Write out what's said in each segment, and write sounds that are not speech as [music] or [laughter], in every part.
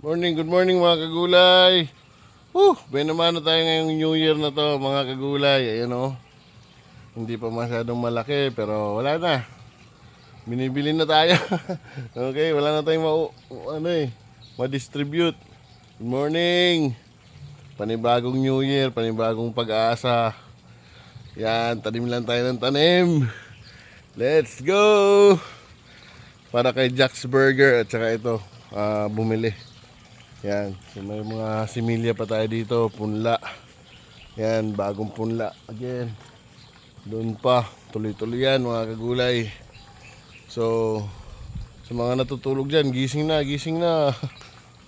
Morning, good morning mga kagulay. Woo, benamano tayo ngayong New Year na to mga kagulay. Ayan o. Hindi pa masyadong malaki pero wala na. Binibili na tayo. [laughs] okay, wala na tayong ma ano eh, ma-distribute. Good morning. Panibagong New Year, panibagong pag-asa. Yan, tanim lang tayo ng tanim. Let's go! Para kay Jack's Burger at saka ito, ah, bumili. Yan, so may mga similya pa tayo dito, punla. Yan, bagong punla. Again, doon pa, tuloy-tuloy yan mga kagulay. So, sa mga natutulog dyan, gising na, gising na.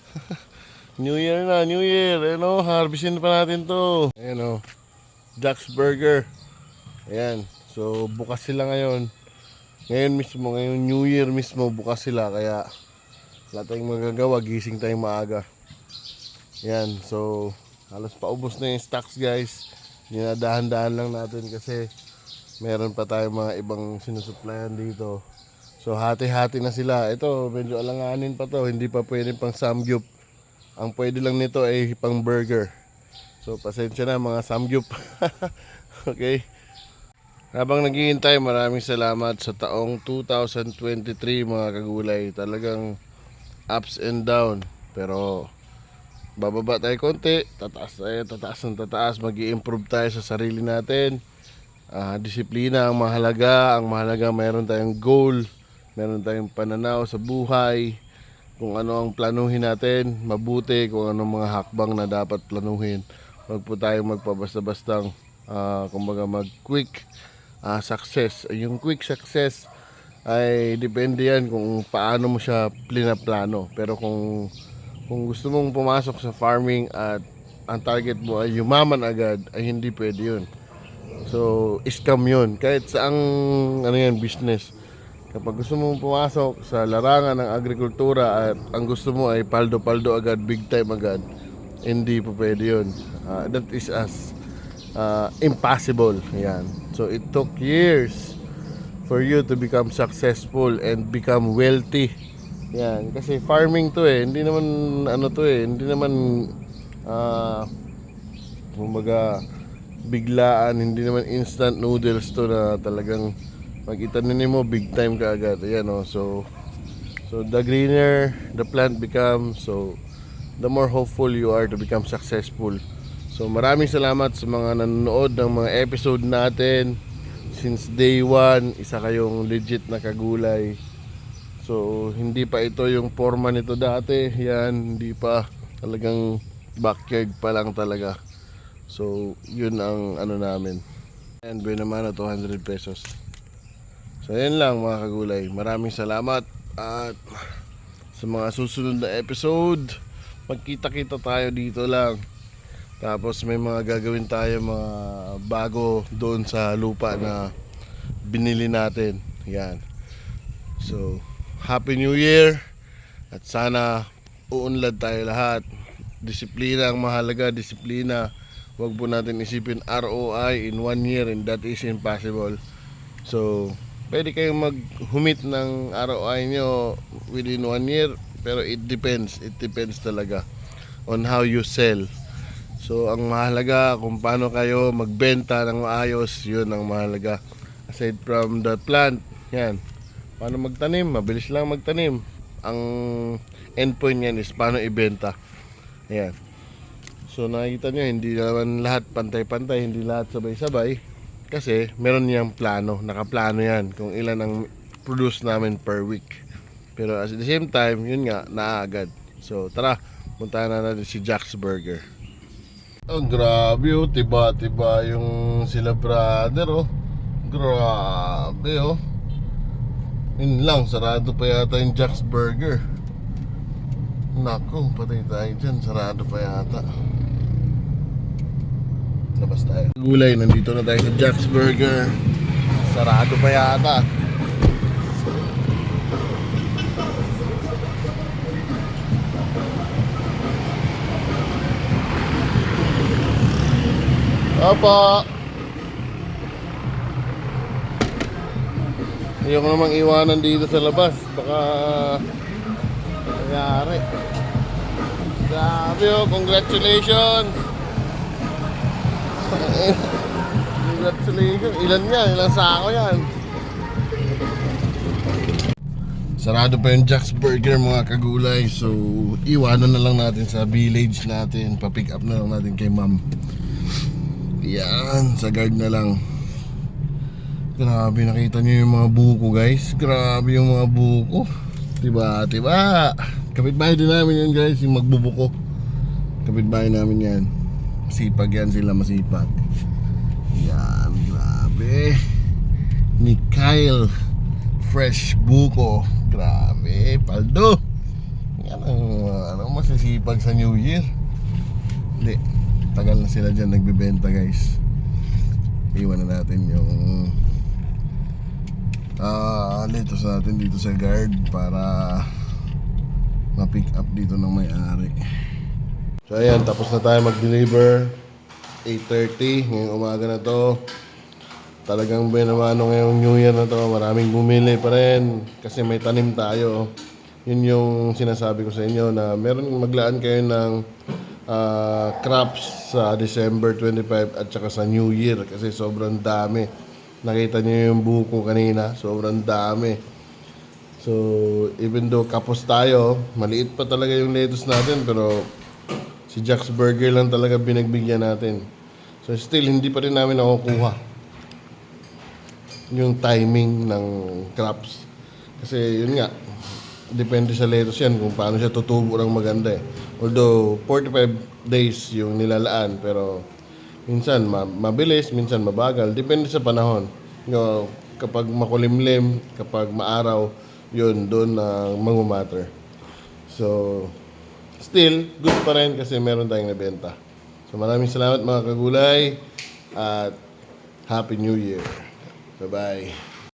[laughs] New Year na, New Year. Ano, harvestin pa natin to. Ayan o, Jack's Burger. Ayan, so bukas sila ngayon. Ngayon mismo, ngayon New Year mismo, bukas sila. Kaya, wala tayong magagawa, gising tayong maaga. Yan, so halos paubos na yung stocks guys. Dinadahan-dahan lang natin kasi meron pa tayong mga ibang sinusuplayan dito. So hati-hati na sila. Ito, medyo alanganin pa to, hindi pa pwede pang samgyup. Ang pwede lang nito ay pang burger. So pasensya na mga samgyup. [laughs] okay. Habang naghihintay, maraming salamat sa taong 2023 mga kagulay. Talagang ups and down. Pero bababa tayo konti, tataas tayo, tataas ng tataas, mag improve tayo sa sarili natin. Ah, disiplina ang mahalaga. Ang mahalaga mayroon tayong goal, meron tayong pananaw sa buhay. Kung ano ang planuhin natin, mabuti. Kung ano mga hakbang na dapat planuhin. Huwag po tayong magpabasta-bastang, ah, kumbaga mag-quick ah, success. Yung quick success ay depende yan kung paano mo siya plinaplano. Pero kung kung gusto mong pumasok sa farming at ang target mo ay yumaman agad, ay hindi pwede yun. So, scam yun. Kahit sa ang ano yan, business. Kapag gusto mong pumasok sa larangan ng agrikultura at ang gusto mo ay paldo-paldo agad, big time agad, hindi po pwede yun. Ah, that is as ah, impossible. Yan. So, it took years for you to become successful and become wealthy. Yan, kasi farming to eh, hindi naman ano to eh, hindi naman ah kumbaga biglaan, hindi naman instant noodles to na talagang pag itanim mo big time ka agad. Ayan oh, so so the greener the plant becomes, so the more hopeful you are to become successful. So maraming salamat sa mga nanonood ng mga episode natin. Since day one, isa kayong legit na kagulay. So, hindi pa ito yung forma nito dati. Yan, hindi pa. Talagang backyard pa lang talaga. So, yun ang ano namin. And naman na 200 pesos. So, yan lang mga kagulay. Maraming salamat. At sa mga susunod na episode, magkita-kita tayo dito lang. Tapos may mga gagawin tayo mga bago doon sa lupa na binili natin. Yan. So, Happy New Year at sana uunlad tayo lahat. Disiplina ang mahalaga, disiplina. Huwag po natin isipin ROI in one year and that is impossible. So, pwede kayong mag-humit ng ROI nyo within one year pero it depends. It depends talaga on how you sell. So, ang mahalaga kung paano kayo magbenta ng maayos, yun ang mahalaga. Aside from the plant, yan, paano magtanim, mabilis lang magtanim. Ang endpoint niyan is paano ibenta. Ayan. So nakikita nyo, hindi naman lahat pantay-pantay, hindi lahat sabay-sabay. Kasi meron niyang plano, nakaplano yan kung ilan ang produce namin per week. Pero at the same time, yun nga, naaagad. So tara, puntahan na natin si Jack's Burger. Oh, grabe oh, tiba-tiba yung sila brother oh. Grabe oh. Yun lang, sarado pa yata yung Jack's Burger. Nako, patay tayo dyan. Sarado pa yata. Labas tayo. Gulay, nandito na tayo sa Jack's Burger. Sarado pa yata. Opo. Ayoko namang iwanan dito sa labas. Baka nangyari. Grabe oh, congratulations! [laughs] congratulations! Ilan yan? Ilang sako yan? Sarado pa yung Jack's Burger mga kagulay. So, iwanan na lang natin sa village natin. Pa-pick up na lang natin kay ma'am. Yan, sa guard na lang. Grabe, nakita niyo yung mga buko guys. Grabe yung mga buko. Diba, diba? Kapitbahay din namin yun guys, yung magbubuko. Kapitbahay namin yan. Masipag yan sila, masipag. Yan, grabe. Ni Kyle Fresh Buko. Grabe, paldo. Yan ang ano, masisipag sa New Year. Hindi, tagal na sila dyan nagbebenta guys. Iwan na natin yung ah lettuce natin dito sa guard para ma-pick up dito ng may-ari. So ayan, tapos na tayo mag-deliver. 8.30 ngayong umaga na to. Talagang benamano ngayong New Year na to. Maraming bumili pa rin kasi may tanim tayo. Yun yung sinasabi ko sa inyo na meron maglaan kayo ng ah, crops sa December 25 at saka sa New Year kasi sobrang dami. Nakita niyo yung buko kanina, sobrang dami. So, even though kapos tayo, maliit pa talaga yung lettuce natin pero si Jack's Burger lang talaga binagbigyan natin. So still, hindi pa rin namin nakukuha yung timing ng crops. Kasi yun nga, depende sa lettuce yan kung paano siya tutubo ng maganda eh. Although 45 days yung nilalaan pero minsan ma- mabilis, minsan mabagal. Depende sa panahon. You kapag makulimlim, kapag maaraw, yun, doon na mangumatter. So, still, good pa rin kasi meron tayong nabenta. So, maraming salamat mga kagulay at Happy New Year. Bye-bye.